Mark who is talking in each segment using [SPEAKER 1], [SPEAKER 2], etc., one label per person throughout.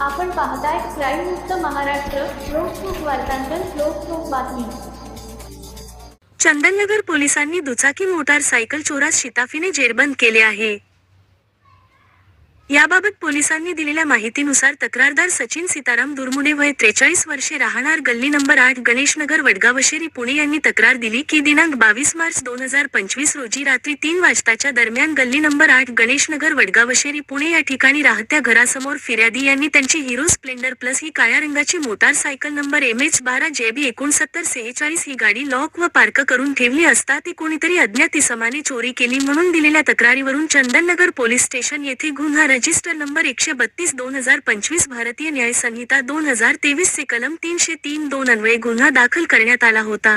[SPEAKER 1] आपण पाहताय क्राईम मुक्त महाराष्ट्र लोकसुख वार्तांकन लोकसुख बातमी.
[SPEAKER 2] चंदननगर पोलिसांनी दुचाकी मोटार सायकल चोरास शिताफीने जेरबंद केले आहे. याबाबत पोलिसांनी दिलेल्या माहितीनुसार तक्रारदार सचिन सीताराम दुर्मुडे वय त्रेचाळीस वर्षे राहणार गल्ली नंबर आठ गणेशनगर वडगावशेरी पुणे यांनी तक्रार दिली की दिनांक बावीस मार्च दोन हजार पंचवीस रोजी रात्री तीन वाजताच्या दरम्यान गल्ली नंबर आठ गणेशनगर वडगावशेरी पुणे या ठिकाणी राहत्या घरासमोर फिर्यादी यांनी त्यांची हिरो स्प्लेंडर प्लस ही काळ्या रंगाची motorcycle number M H बारा जेबी एकोणसत्तर सेहेचाळीस ही गाडी लॉक व पार्क करून ठेवली असता ती कोणीतरी अज्ञात इसमाने चोरी केली म्हणून दिलेल्या तक्रारीवरून चंदननगर पोलीस स्टेशन येथे गुन्हा रजिस्टर नंबर एकशे बत्तीस दोन हजार पंचवीस भारतीय न्याय संहिता दोन हजार तेवीस से कलम तीनशे तीन दोन अन्वये गुन्हा दाखल करण्यात आला होता.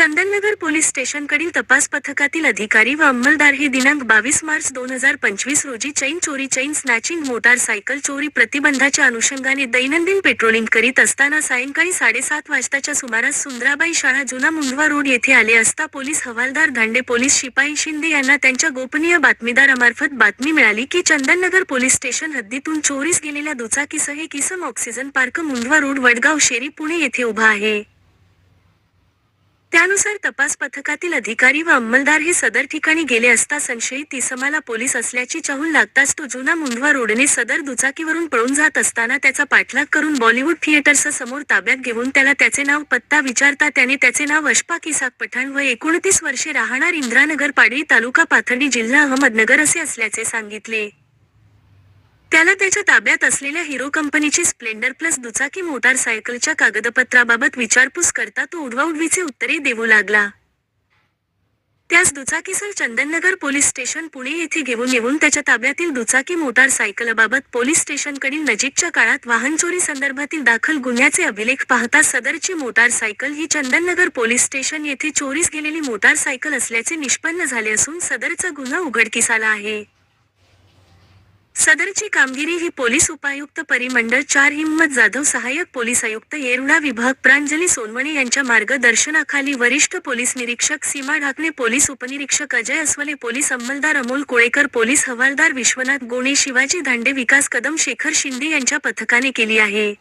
[SPEAKER 2] चंदननगर पोलीस स्टेशनकडील तपास पथकातील अधिकारी व अंमलदार हे दिनांक बावीस मार्च दोन हजार पंचवीस रोजी चैन चोरी चैन स्नॅचिंग मोटार सायकल चोरी प्रतिबंधाच्या अनुषंगाने दैनंदिन पेट्रोलिंग करीत असताना सायंकाळी साडेसात वाजताच्या सुमारास सुंदराबाई शाळा जुना मुंडवा रोड येथे आले असता पोलीस हवालदार धांडे पोलीस शिपाई शिंदे यांना त्यांच्या गोपनीय बातमीदारामार्फत बातमी मिळाली की चंदननगर पोलीस स्टेशन हद्दीतून चोरीस गेलेल्या दुचाकीसह हे किसम oxygen park Mundhwa road Wadgaon Sheri Pune येथे उभा आहे. त्यानुसार तपास पथकातील अधिकारी व अंमलदार हे सदर ठिकाणी गेले असता संशयित इसमाला पोलीस असल्याची चाहूल लागताच तो जुना मुंडवा रोडने सदर दुचाकीवरून पळून जात असताना त्याचा पाठलाग करून बॉलिवूड थिएटरच्या समोर ताब्यात घेऊन त्याला त्याचे नाव पत्ता विचारता त्याने त्याचे नाव अशफाक इसाक पठाण व एकोणतीस वर्षे राहणार इंद्रानगर पाडळी तालुका पाथर्डी जिल्हा अहमदनगर असे असल्याचे सांगितले. त्याला त्याच्या ताब्यात असलेल्या हिरो कंपनीची स्प्लेंडर प्लस दुचाकी मोटार सायकलच्या कागदपत्राबाबत विचारपूस करता तो उडवाउडवीचे उत्तरे देऊ लागला. त्यास दुचाकीसह चंदननगर पोलीस स्टेशन पुणे येथे घेऊन येऊन त्याच्या ताब्यातील दुचाकी मोटार सायकलबाबत पोलीस स्टेशनकडील नजीकच्या काळात वाहन चोरी संदर्भातील दाखल गुन्ह्याचे अभिलेख पाहता सदरची मोटार सायकल ही चंदननगर पोलीस स्टेशन येथे चोरीस गेलेली मोटार सायकल असल्याचे निष्पन्न झाले असून सदरचा गुन्हा उघडकीस आला आहे. सदरची कामगिरी ही पोलीस उपायुक्त परिमंडळ चार हिम्मत जाधव सहाय्यक पोलीस आयुक्त येरवडा विभाग प्रांजली सोनवणे यांच्या मार्गदर्शनाखाली वरिष्ठ पोलीस निरीक्षक सीमा ढाकणे पोलीस उपनिरीक्षक अजय अस्वले पोलीस अंमलदार अमोल कोळेकर पोलीस हवालदार विश्वनाथ गोणे शिवाजी धांडे विकास कदम शेखर शिंदे यांच्या पथकाने केली आहे.